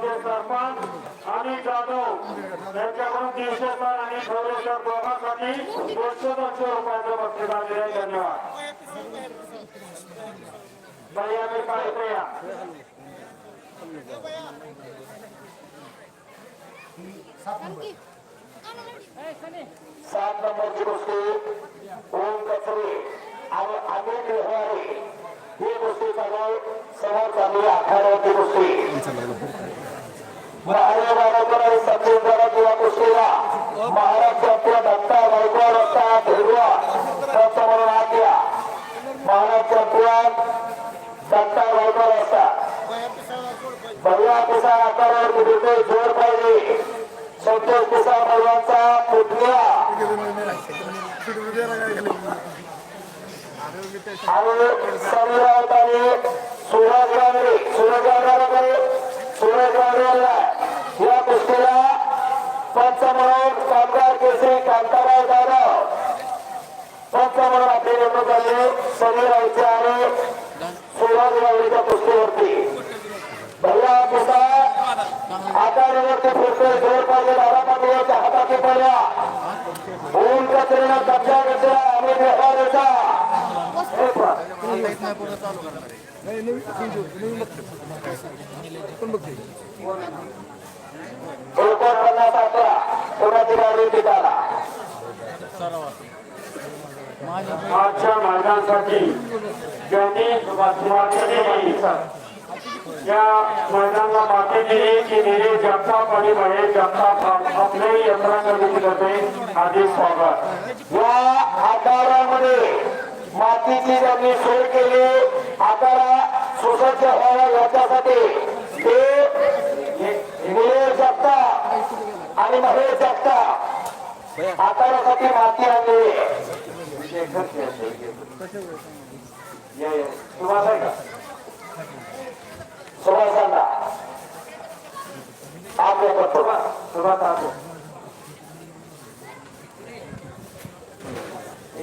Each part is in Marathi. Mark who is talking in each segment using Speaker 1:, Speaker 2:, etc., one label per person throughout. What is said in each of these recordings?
Speaker 1: या
Speaker 2: गावचे सरपंच आणि जाधव यांच्याकडून तीनशे तार आणि थोडेश्वर दोघांसाठी दोनशे दोनशे रुपयाचं बक्षीस आलेलं आहे धन्यवाद बाई आम्ही पाहिजे या
Speaker 1: सात नंबरची कुस्ती ओम कचरे आणि अमित लोहारे ही कुस्ती चालू समोर चालली आखाड्यावरची कुस्ती महाराज बाराकर आणि सचिन कुस्तीला महाराष्ट्रातल्या गायकवाड म्हणून गायकवाड भैया आकारावर जोर पाहिजे. संतोष पुतण्या आणि गांधी. सुरज गांधी सूरज या कुस्तीला पंच म्हणून कामगार केसरी कांताराव जाधव. पंच म्हणून आपली नेमणूक झाली. समीरावचे आणि सूरज गांधीच्या कुस्तीवरती. भैया पिसा आकारावरती फिरतोय जोर पाहिजे दादा पाटील हाताची पहिल्या ऊन कचऱ्यानं कब्जा घेतला. आणि व्यवहाराचा एकोणपन्नास
Speaker 2: ज्यांनी या माती दिली की निरे जगताप आणि महेश जगताप आपले यंत्रांना करते. आधी स्वागत.
Speaker 1: या आकारामध्ये मातीची त्यांनी सोय केली. आकारा सुसज्ज व्हावा याच्यासाठी ते निलेश जगताप आणि महेश जगता आकारासाठी माती आणली. सुभाष आहे का? सुभाषांना आप करतो
Speaker 2: सुरुवात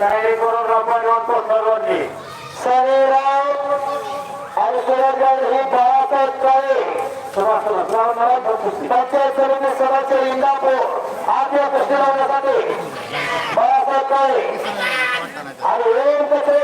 Speaker 2: तयारी करून आपण पोस्टरवरली
Speaker 1: सरेराव आणि सुरजगड ही बाळासाहेब काळे पंचायत समिती सदस्य इंदापूर आज या कुस्ती लावण्यासाठी बाळासाहेब काळे आणि ओम कचरे इकडे बारामती आजी सेनाचा पट्टा